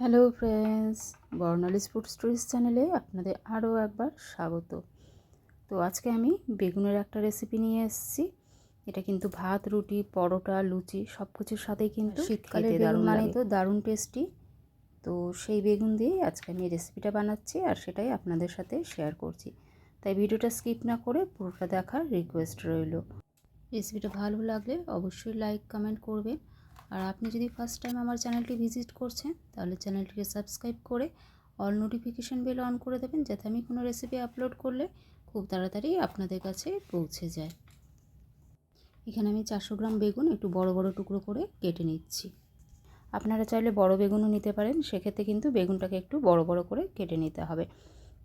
Hello friends Barnali's food stories চ্যানেলে আপনাদের আরও একবার স্বাগত। তো আজকে আমি বেগুনের একটা রেসিপি নিয়ে এসেছি। এটা কিন্তু ভাত রুটি পরোটা লুচি সব কিছুর সাথেই কিন্তু শীতকালে বেগুন মানে তো দারুণ টেস্টি তো সেই বেগুন দিয়েই আজকে আমি রেসিপিটা বানাচ্ছি আর সেটাই আপনাদের সাথে শেয়ার করছি। তাই ভিডিওটা স্কিপ না করে পুরোটা দেখার রিকোয়েস্ট রইল। রেসিপিটা ভালো লাগলে অবশ্যই লাইক কমেন্ট করবেন। আর আপনি যদি ফার্স্ট টাইম আমার চ্যানেলটি ভিজিট করছেন, তাহলে চ্যানেলটিকে সাবস্ক্রাইব করে অল নোটিফিকেশান বেল অন করে দেবেন, যাতে আমি কোনো রেসিপি আপলোড করলে খুব তাড়াতাড়ি আপনাদের কাছে পৌঁছে যায়। এখানে আমি চারশো গ্রাম বেগুন একটু বড় বড় টুকরো করে কেটে নিচ্ছি। আপনারা চাইলে বড় বেগুনও নিতে পারেন, সেক্ষেত্রে কিন্তু বেগুনটাকে একটু বড় বড় করে কেটে নিতে হবে।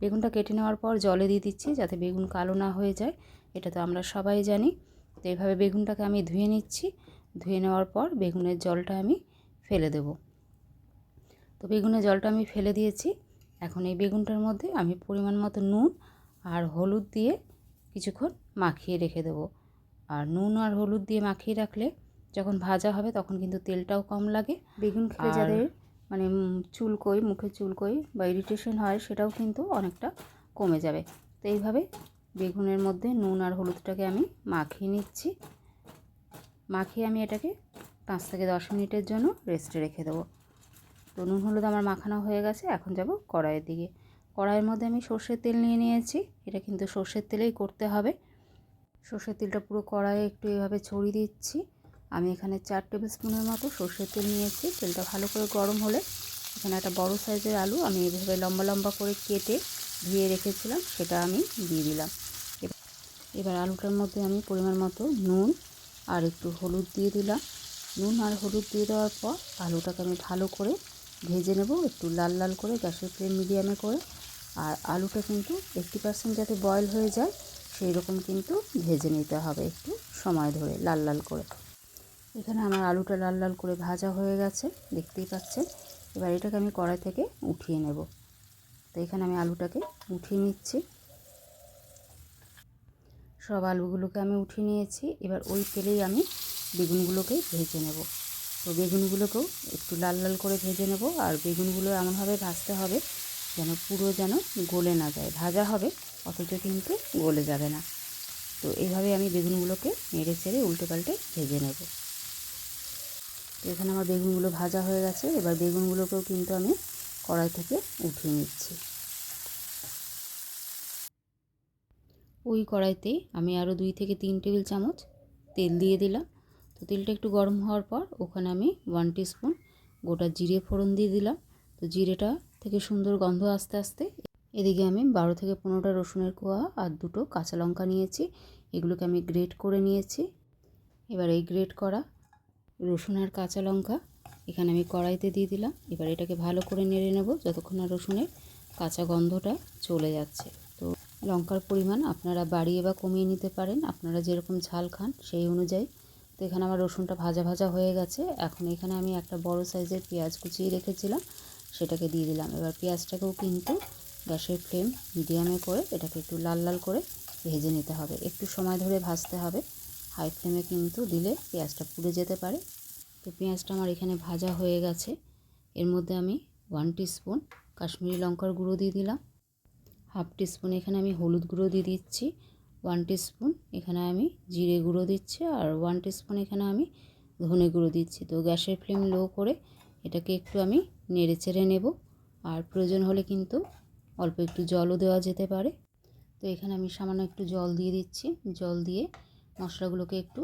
বেগুনটা কেটে নেওয়ার পর জলে দিয়ে দিচ্ছি যাতে বেগুন কালো না হয়ে যায়, এটা তো আমরা সবাই জানি। তো এইভাবে বেগুনটাকে আমি ধুয়ে নিচ্ছি ধুয়ে নেওয়ার পর বেগুনের জলটা আমি ফেলে দেব। তো বেগুনের জলটা আমি ফেলে দিয়েছি। এখন এই বেগুনটার মধ্যে আমি পরিমাণ মতো নুন আর হলুদ দিয়ে কিছুক্ষণ মাখিয়ে রেখে দেবো। আর নুন আর হলুদ দিয়ে মাখিয়ে রাখলে যখন ভাজা হবে তখন কিন্তু তেলটাও কম লাগে। বেগুন খেলে যাদের মানে চুলকই মুখে চুলকই বা ইরিটেশন হয় সেটাও কিন্তু অনেকটা কমে যাবে। তো এইভাবে বেগুনের মধ্যে নুন আর হলুদটাকে আমি মাখিয়ে নিচ্ছি। মাখিয়ে আমি এটাকে পাঁচ থেকে দশ মিনিটের জন্য রেস্টে রেখে দেবো। তো নুন হলুদ আমার মাখানো হয়ে গেছে, এখন যাব কড়াইয়ের দিকে। কড়াইয়ের মধ্যে আমি সর্ষের তেল নিয়ে নিয়েছি, এটা কিন্তু সর্ষের তেলেই করতে হবে। সর্ষের তেলটা পুরো কড়াইয়ে একটু এভাবে ছড়িয়ে দিচ্ছি। আমি এখানে চার টেবিল স্পুনের মতো সর্ষের তেল নিয়েছি, তেলটা ভালো করে গরম হলে এখানে একটা বড় সাইজের আলু আমি এভাবে লম্বা লম্বা করে কেটে ধুয়ে রেখেছিলাম, সেটা আমি দিয়ে দিলাম। এবার আলুটার মধ্যে আমি পরিমাণ মতো নুন আর একটু হলুদ দিয়ে দিলাম। নুন আর হলুদ দিয়ে দেওয়ার পর আলুটাকে আমি ভালো করে ভেজে নেব একটু লাল লাল করে গ্যাসের ফ্লেম মিডিয়ামে করে। আর আলুটা কিন্তু এইটটি পার্সেন্ট যাতে বয়ল হয়ে যায়, সেই রকম কিন্তু ভেজে নিতে হবে একটু সময় ধরে লাল লাল করে। এখানে আমার আলুটা লাল লাল করে ভাজা হয়ে গেছে, দেখতেই পাচ্ছেন। এবার এটাকে আমি কড়াই থেকে উঠিয়ে নেব। তো এখানে আমি আলুটাকে উঠিয়ে নিচ্ছি। সব আলুগুলোকে আমি উঠিয়ে নিয়েছি। এবার ওই তেলেই আমি বেগুনগুলোকে ভেজে নেব। তো বেগুনগুলোকেও একটু লাল লাল করে ভেজে নেব আর বেগুনগুলো এমনভাবে ভাজতে হবে যেন পুরো যেন গলে না যায়। ভাজা হবে, অথচ কিন্তু গলে যাবে না। তো এইভাবে আমি বেগুনগুলোকে নেড়ে চেড়ে উল্টে পাল্টে ভেজে নেব। তো এখানে আমার বেগুনগুলো ভাজা হয়ে গেছে। এবার বেগুনগুলোকেও কিন্তু আমি কড়াই থেকে উঠিয়ে নিচ্ছি। ওই কড়াইতেই আমি আরও দুই থেকে তিন টেবিল চামচ তেল দিয়ে দিলাম। তো তেলটা একটু গরম হওয়ার পর ওখানে আমি ওয়ান স্পুন গোটা জিরে ফোড়ন দিয়ে দিলাম। তো জিরেটা থেকে সুন্দর গন্ধ আস্তে আস্তে এদিকে আমি বারো থেকে পনেরোটা রসুনের কোয়া আর দুটো কাঁচা লঙ্কা নিয়েছি। এগুলোকে আমি গ্রেট করে নিয়েছি। এবার এই গ্রেট করা রসুন আর কাঁচা লঙ্কা এখানে আমি কড়াইতে দিয়ে দিলাম। এবার এটাকে ভালো করে নেড়ে নেব যতক্ষণ না রসুনের কাঁচা গন্ধটা চলে যাচ্ছে। লঙ্কার পরিমাণ আপনারা বাড়িয়ে বা কমিয়ে নিতে পারেন। আপনারা যেরকম ঝাল খান সেই অনুযায়ী। তো এখানে আমার রসুনটা ভাজা ভাজা হয়ে গেছে। এখন এখানে আমি একটা বড় সাইজের পেঁয়াজ কুচিয়ে রেখেছিলাম, সেটাকে দিয়ে দিলাম। এবার পেঁয়াজটাকেও কিন্তু গ্যাসের ফ্লেম মিডিয়ামে করে এটাকে একটু লাল লাল করে ভেজে নিতে হবে। একটু সময় ধরে ভাজতে হবে। হাই ফ্লেমে কিন্তু দিলে পেঁয়াজটা পুড়ে যেতে পারে। তো পেঁয়াজটা আমার এখানে ভাজা হয়ে গেছে। এর মধ্যে আমি ওয়ান স্পুন কাশ্মীরি লঙ্কার গুঁড়ো দিয়ে দিলাম। হাফ টিস্পুন এখানে আমি হলুদ গুঁড়ো দিয়ে দিচ্ছি ওয়ান স্পুন এখানে আমি জিরে গুঁড়ো দিচ্ছি আর ওয়ান স্পুন এখানে আমি ধনে গুঁড়ো দিচ্ছি। তো গ্যাসের ফ্লেম লো করে এটাকে একটু আমি নেড়ে চেড়ে নেব আর প্রয়োজন হলে কিন্তু অল্প একটু জলও দেওয়া যেতে পারে। তো এখানে আমি সামান্য একটু জল দিয়ে দিচ্ছি, জল দিয়ে মশলাগুলোকে একটু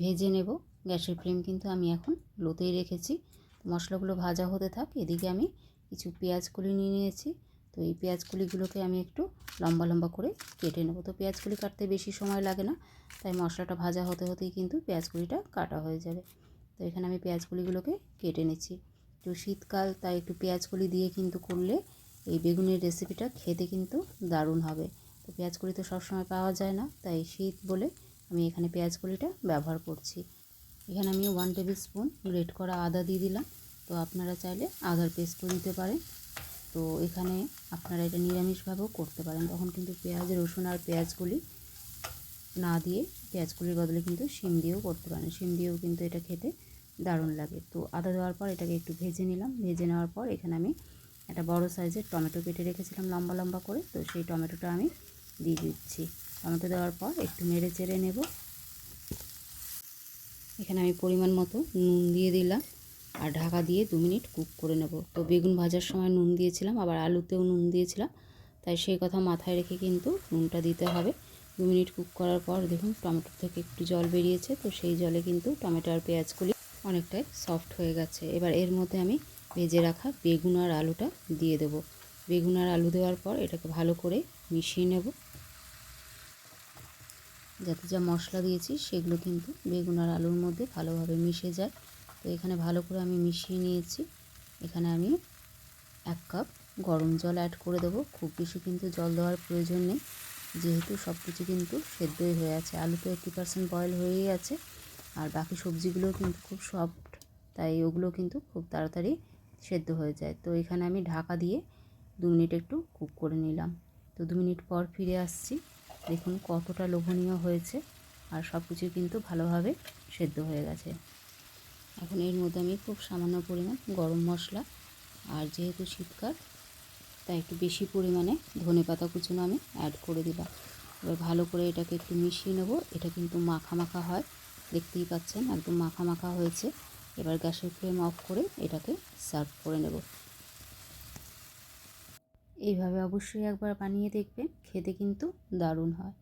ভেজে নেব। গ্যাসের ফ্লেম কিন্তু আমি এখন লোতেই রেখেছি। মশলাগুলো ভাজা হতে থাক, এদিকে আমি কিছু পেঁয়াজ কলি নিয়ে নিয়েছি। তো এই পেঁয়াজগুলিগুলোকে আমি একটু লম্বা লম্বা করে কেটে নেব। তো পেঁয়াজগুলি কাটতে বেশি সময় লাগে না, তাই মশলাটা ভাজা হতে হতেই কিন্তু পেঁয়াজগুলিটা কাটা হয়ে যাবে। তো এখানে আমি পেঁয়াজগুলিগুলোকে কেটে নিচ্ছি। তো শীতকাল, তাই একটু পেঁয়াজগুলি দিয়ে কিন্তু করলে এই বেগুনের রেসিপিটা খেতে কিন্তু দারুণ হবে। তো পেঁয়াজগুলি তো সবসময় পাওয়া যায় না, তাই শীত বলে আমি এখানে পেঁয়াজগুলিটা ব্যবহার করছি। এখানে আমি ওয়ান টেবিল স্পুন গ্রেট করা আদা দিয়ে দিলাম। তো আপনারা চাইলে আদার পেস্টও দিতে পারেন। তো এখানে আপনারা এটা নিরামিষভাবেও করতে পারেন। তখন কিন্তু পেঁয়াজ, রসুন আর পেঁয়াজগুলি না দিয়ে পেঁয়াজগুলির বদলে কিন্তু শিম দিয়েও করতে পারেন। শিম দিয়েও কিন্তু এটা খেতে দারুণ লাগে। তো আদা দেওয়ার পর এটাকে একটু ভেজে নিলাম। ভেজে নেওয়ার পর এখানে আমি একটা বড় সাইজের টমেটো কেটে রেখেছিলাম লম্বা লম্বা করে। তো সেই টমেটোটা আমি দিয়ে দিচ্ছি। টমেটো দেওয়ার পর একটু নেড়ে চেড়ে নেব। এখানে আমি পরিমাণ মতো নুন দিয়ে দিলাম। আর ঢাকা দিয়ে দু মিনিট কুক করে নেব। তো বেগুন ভাজার সময় নুন দিয়েছিলাম, আবার আলুতেও নুন দিয়েছিলাম। তাই সেই কথা মাথায় রেখে কিন্তু নুনটা দিতে হবে। দু মিনিট কুক করার পর দেখুন টমেটো থেকে একটু জল বেরিয়েছে, তো সেই জলে কিন্তু টমেটো আর পেঁয়াজগুলি অনেকটাই সফট হয়ে গেছে। এবার এর মধ্যে আমি ভেজে রাখা বেগুন আর আলুটা দিয়ে দেবো। বেগুন আর আলু দেওয়ার পর এটাকে ভালো করে মিশিয়ে নেব। যাতে যা মশলা দিয়েছি সেগুলো কিন্তু বেগুন আর আলুর মধ্যে ভালোভাবে মিশে যায়। তো এখানে ভালো করে আমি মিশিয়ে নিয়েছি। এখানে আমি এক কাপ গরম জল অ্যাড করে দেবো। খুব বেশি কিন্তু জল দেওয়ার প্রয়োজন নেই। যেহেতু সব কিছু কিন্তু সেদ্ধই হয়ে আছে। আলু তো এইট্টি পার্সেন্ট বয়েল হয়েই আছে। আর বাকি সবজিগুলোও কিন্তু খুব সফট তাই ওগুলো কিন্তু খুব তাড়াতাড়ি সেদ্ধ হয়ে যায়। তো এখানে আমি ঢাকা দিয়ে দু মিনিট একটু কুক করে নিলাম। তো দু মিনিট পর ফিরে আসছি। দেখুন কতটা লোভনীয় হয়েছে। আর সব কিছু কিন্তু ভালোভাবে সেদ্ধ হয়ে গেছে। এখন এর মধ্যে আমি খুব সামান্য পরিমাণ গরম মশলা আর যেহেতু শীতকাল, তাই একটু বেশি পরিমাণে ধনে পাতা কুচুনো আমি অ্যাড করে দিলাম। এবার ভালো করে এটাকে একটু মিশিয়ে নেব। এটা কিন্তু মাখা মাখা হয়, দেখতেই পাচ্ছেন একদম মাখা মাখা হয়েছে। এবার গ্যাসের ফ্লেম অফ করে এটাকে সার্ভ করে নেব। এইভাবে অবশ্যই একবার বানিয়ে দেখবেন, খেতে কিন্তু দারুণ হয়।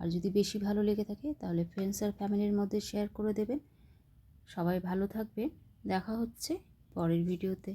আর যদি বেশি ভালো লেগে থাকে, তাহলে ফ্রেন্ডস আর ফ্যামিলির মধ্যে শেয়ার করে দেবেন। সবাই ভালো থাকবে দেখা হচ্ছে পরের ভিডিওতে।